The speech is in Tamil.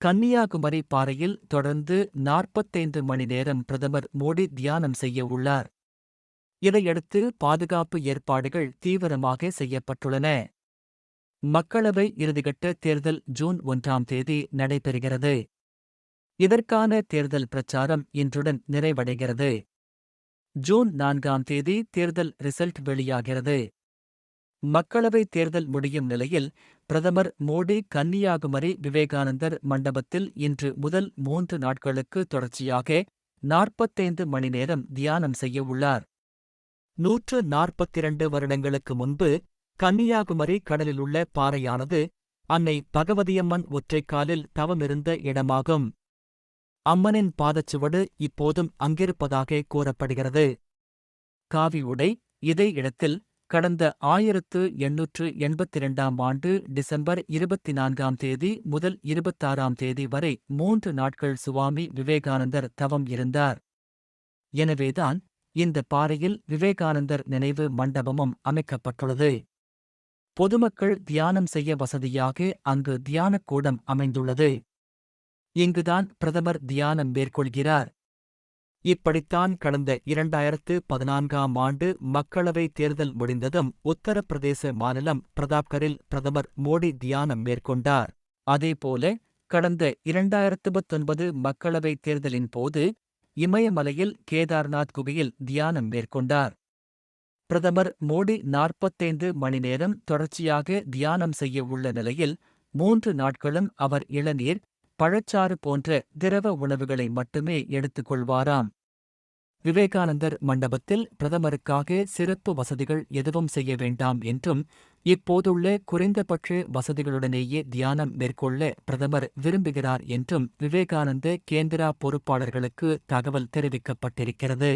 கன்னியாகுமரி பாறையில் தொடர்ந்து நாற்பத்தைந்து மணி நேரம் பிரதமர் மோடி தியானம் செய்ய உள்ளார். இதையடுத்து பாதுகாப்பு ஏற்பாடுகள் தீவிரமாக செய்யப்பட்டுள்ளன. மக்களவை இறுதிகட்ட தேர்தல் ஜூன் ஒன்றாம் தேதி நடைபெறுகிறது. இதற்கான தேர்தல் பிரச்சாரம் இன்றுடன் நிறைவடைகிறது. ஜூன் நான்காம் தேதி தேர்தல் ரிசல்ட் வெளியாகிறது. மக்களவைத் தேர்தல் முடியும் நிலையில் பிரதமர் மோடி கன்னியாகுமரி விவேகானந்தர் மண்டபத்தில் இன்று முதல் மூன்று நாட்களுக்கு தொடர்ச்சியாக நாற்பத்தைந்து மணி நேரம் தியானம் செய்யவுள்ளார் நூற்று நாற்பத்திரண்டு வருடங்களுக்கு முன்பு கன்னியாகுமரி கடலிலுள்ள பாறையானது அன்னை பகவதியம்மன் ஒற்றைக்காலில் தவமிருந்த இடமாகும். அம்மனின் பாதச்சுவடு இப்போதும் அங்கிருப்பதாக கூறப்படுகிறது. காவி உடை இதே இடத்தில் கடந்த ஆயிரத்து எண்ணூற்று எண்பத்திரண்டாம் ஆண்டு டிசம்பர் இருபத்தி நான்காம் தேதி முதல் இருபத்தாறாம் தேதி வரை மூன்று நாட்கள் சுவாமி விவேகானந்தர் தவம் இருந்தார். எனவேதான் இந்த பாறையில் விவேகானந்தர் நினைவு மண்டபமும் அமைக்கப்பட்டுள்ளது. பொதுமக்கள் தியானம் செய்ய வசதியாக அங்கு தியானக்கூடம் அமைந்துள்ளது. இங்குதான் பிரதமர் தியானம் மேற்கொள்கிறார். இப்படித்தான் கடந்த இரண்டாயிரத்து பதினான்காம் ஆண்டு மக்களவை தேர்தல் முடிந்ததும் உத்தரப்பிரதேச மாநிலம் பிரதாப்கரில் பிரதமர் மோடி தியானம் மேற்கொண்டார். அதேபோல கடந்த இரண்டாயிரத்து பத்தொன்பது மக்களவை தேர்தலின் போது இமயமலையில் கேதார்நாத் குகையில் தியானம் மேற்கொண்டார். பிரதமர் மோடி நாற்பத்தைந்து மணி நேரம் தொடர்ச்சியாக தியானம் செய்ய உள்ள நிலையில் மூன்று நாட்களும் அவர் இளநீர் பழச்சாறு போன்ற திரவ உணவுகளை மட்டுமே எடுத்துக்கொள்வாராம். விவேகானந்தர் மண்டபத்தில் பிரதமருக்காக சிறப்பு வசதிகள் எதுவும் செய்ய வேண்டாம் என்றும் இப்போதுள்ள குறைந்தபட்ச வசதிகளுடனேயே தியானம் மேற்கொள்ள பிரதமர் விரும்புகிறார் என்றும் விவேகானந்த கேந்திரா பொறுப்பாளர்களுக்கு தகவல் தெரிவிக்கப்பட்டிருக்கிறது.